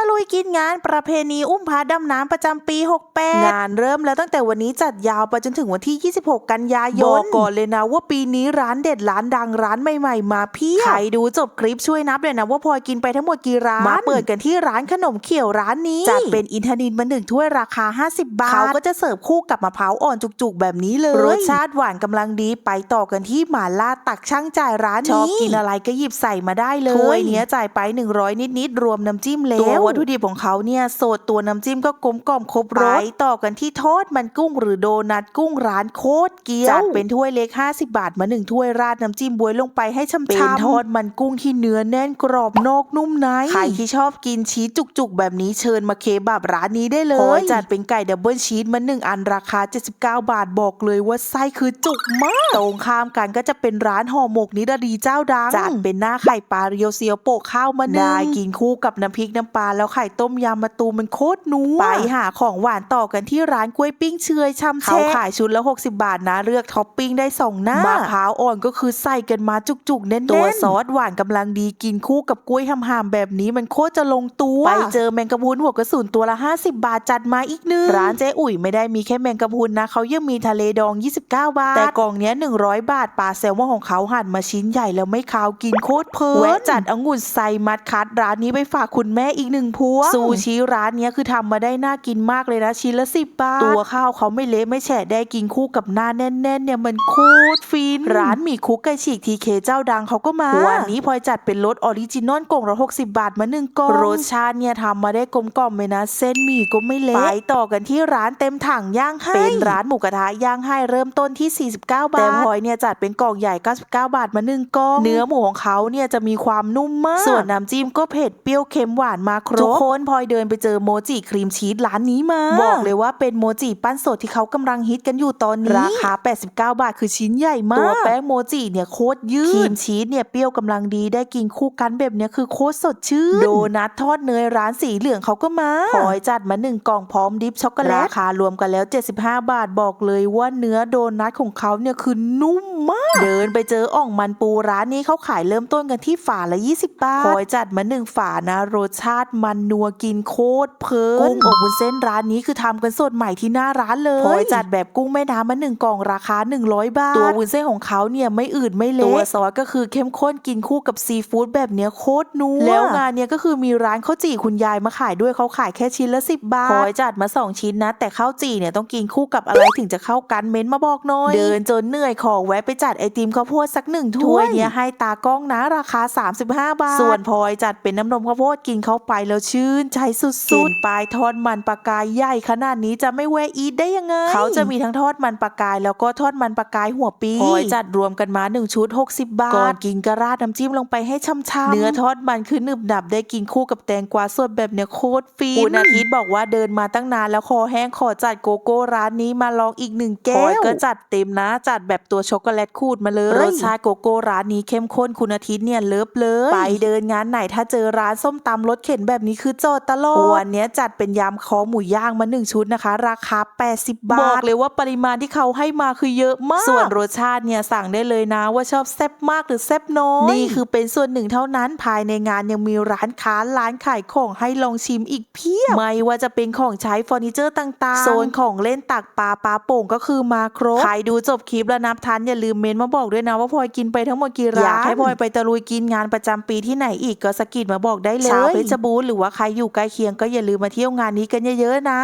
ะลุยกินงานประเพณีอุ้มพาดำน้ำประจำปี 68 งานเริ่มแล้วตั้งแต่วันนี้จัดยาวไปจนถึงวันที่ 26 กันยายนบอกก่อนเลยนะว่าปีนี้ร้านเด็ดร้านดังร้านใหม่ๆ มาเพียบใครดูจบคลิปช่วยนับเลยนะว่าพลอยกินไปทั้งหมดกี่ร้านมาเปิดกันที่ร้านขนมเขียวร้านนี้จัดเป็นอินทนินมาหนึ่งถ้วยราคา 50 บาทเขาก็จะเสิร์ฟคู่กับมะพร้าวอ่อนจุกๆ แบบนี้เลยรสชาติหวานกำลังดีไปต่อกันที่หม่าล่าตักช่างจ่ายร้านนี้ชอบกินอะไรก็หยิบใส่มาได้เลยถ้วยเนี้ยจ่ายไป 100 นิดๆรวมน้ำจิ้มแล้วตัววัตถุดิบของเขาเนี่ยโสดตัวน้ำจิ้มก็กลมกล่อมครบรสไปต่อกันที่ทอดมันกุ้งหรือโดนัทกุ้งร้านโคตรเกี๊ยวจัดเป็นถ้วยเล็ก 50 บาทมาหนึ่งถ้วยราดน้ำจิ้มบวยลงไปให้ช่ำๆเป็นทอดมันกุ้งที่เนื้อแน่นกรอบนอกนุ่มในใครที่ชอบกินชีสจุกๆ แบบนี้เชิญมาเคบับร้านนี้ได้เลยจัดเป็นไก่ดับเบิลชีสมาหนึ่งอันราคา 79 บาทบอกเลยว่าไส้คือจุกมากตรงข้ามกันก็จะเป็นร้านห่อหมกนิรดีเจ้าดังจัดเป็นหน้าไข่ปลาเรียวเซียวโปะข้าวมาหนึ่งได้กินคู่กับน้ำพริกน้ำปลาแล้วไข่ต้มยำมาตูมมันโคตรนัวไปหาของหวานต่อกันที่ร้านกล้วยปิ้งเชยช่ำเขาขายชุดละ 60 บาทนะ เลือกท็อปปิ้งได้สองหน้ามะพร้าวอ่อนก็คือใส่กันมาจุกๆ แน่นๆ ตัวซอสหวานกำลังดีกินคู่กับกล้วยหำๆแบบนี้มันโคตรจะลงตัว ไปเจอแมงกะพรุนหัวกระสุนตัวละ 50 บาทจัดมาอีกหนึงร้านเจ๊อุ๋ยไม่ได้มีแค่แมงกะพรุนนะเขายังมีทะเลดอง 29 บาท แต่กล่องเนี้ย100 บาทปลาแซลมอนของเขาหั่นมาชิ้นใหญ่แล้วไม่คาวกินโคตรเพลินแวะจัดองุ่นใส่มัดคัดร้านนี้ไปฝากคุณแม่อีกหนึ่งพวงซูชิร้านเนี้ยคือทำมาได้น่ากินมากเลยนะชิ้นละ10บาท ตัวข้าวเขาไม่เละไม่แฉะได้กินคู่กับหน้าแน่นๆเนี่ยมันโคตรฟิน ร้านหมี่คุกไก่ฉีกทีเคเจ้าดังเขาก็มา วันนี้พลอยจัดเป็นรสออริจินอลกล่องละ60บาทมาหนึ่งกล่องรสชาติเนี่ยทำมาได้กลมกล่อมเลยนะ เส้นหมี่ก็ไม่เละไปต่อกันที่ร้านเต็มถังย่างให้เป็นร้านหมูกระทะย่างให้เริ่มต้นที่ 49 บาทแต่พลอยเนี่ยจัดเป็นกล่องใหญ่ 99 บาทมาหนึ่งกล่องเนื้อหมูของเขาเนี่ยจะมีความนุ่มมาก ส่วนน้ำจิ้มก็เผ็ดเปรี้ยวเค็มหวานมาครบทุกคนพลอยเดินไปเจอโมจิครีมชีสร้านนี้มา บอกเลยว่าเป็นโมจิปั้นสดที่เขากำลังฮิตกันอยู่ตอนนี้ ราคา 89 บาทคือชิ้นใหญ่มาก ตัวแป้งโมจิเนี่ยโคตรยืดครีมชีสเนี่ยเปรี้ยวกำลังดีได้กินคู่กันแบบเนี้ยคือโคตรสดชื่น โดนัททอดเนยร้านสีเหลืองเขาก็มาพลอยจัดมาหนึ่งกล่องพร้อมดิปช็อกโกแลตราคารวมกันแล้ว 75 บาทบอกเลยว่าเนื้อโดนัทของเขาเนี่ยคือนุ่มมาก เดินไปเจออ่องมันปูร้านนี้เขาขายเริ่มต้นกันที่ฝาละ 20 บาทพลอยจัดมาหนึ่งฝานะรสชาติมันนัวกินโคตรเพลินกุ้งอบวุ้นเส้นร้านนี้คือทำกันสดใหม่ที่หน้าร้านเลยพลอยจัดแบบกุ้งแม่น้ำมาหนึ่งกล่องราคา 100 บาท ตัววุ้นเส้นของเขาเนี่ยไม่อืดไม่เละตัวซอสก็คือเข้มข้นกินคู่กับซีฟู้ดแบบเนี้ยโคตรนัวแล้วงานเนี้ยก็คือมีร้านข้าวจี่คุณยายมาขายด้วยเขาขายแค่ชิ้นละ 10 บาทพลอยจัดมา 2 ชิ้นนะ แต่ข้าวจี่เนี่ยต้องกินคู่กับอะไรถึงจะเข้ากันเม้นมาบอกหน่อยเดินจนเหนื่อยขอแวะไปจัดไอติมข้าวโพดสักหนึ่งถ้วยเนี่ยให้ตากล้องนะราคา 35 บาท ส่วนพลอยจัดเป็นน้ำนมข้าวโพดกินเข้าไปแล้วชื่นใจสุดๆปลายทอดมันปลากายใหญ่ขนาดนี้จะไม่แวะอีทได้ยังไง เขาจะมีทั้งทอดมันปลากาย แล้วก็ทอดมันปลากายหัวปีพลอยจัดรวมกันมา1ชุด60 บาท ก่อนกินก็ราดน้ำจิ้มลงไปให้ช่ำๆเนื้อทอดมันคือหนึบหนับได้กินคู่กับแตงกวาสดแบบเนี้ยโคตรฟินคุณอาทิตย์บอกว่าเดินมาตั้งนานแล้วคอแห้งขอจัดโกโก้ร้านนี้มาลองอีกหนึ่งแก้วพลอยก็จัดเต็มนะ จัดแบบตัวช็อกโกแลตขูดมาเลยรสชาติโกโก้ร้านนี้เข้มข้นคุณอาทิตย์เนี่ยเลิฟเลยไปเดินงานไหนถ้าเจอร้านส้มตำรถเข็นแบบนี้คือโจทย์ตลอดวันเนี้ยจัดเป็นยำคอหมูย่างมาหนึ่งชุดนะคะ ราคา 80 บาท บอกเลยว่าปริมาณที่เขาให้มาคือเยอะมาก ส่วนรสชาติเนี่ยสั่งได้เลยนะว่าชอบแซ่บมากหรือแซ่บน้อย นี่คือเป็นส่วนหนึ่งเท่านั้นภายในงานยังมีร้านค้าร้านขายของให้ลองชิมอีกเพียบ ไม่ว่าจะเป็นของใช้เฟอร์นิเจอร์ต่างๆ โซนของเล่นตักปลาปลาโป่งก็คือมาครบ ใครดูจบคลิปแล้วนับทันอย่าลืมเมนต์มาบอกด้วยนะว่าพลอยกินไปทั้งหมดกี่ร้าน อยากให้พลอยไปตะลุยกินงานประจำปีที่ไหนอีกก็สะกิดมาบอกได้เลยชาวเพชรบูรณ์หรือว่าใครอยู่ใกล้เคียงก็อย่าลืมมาเที่ยวงานนี้กันเยอะๆนะ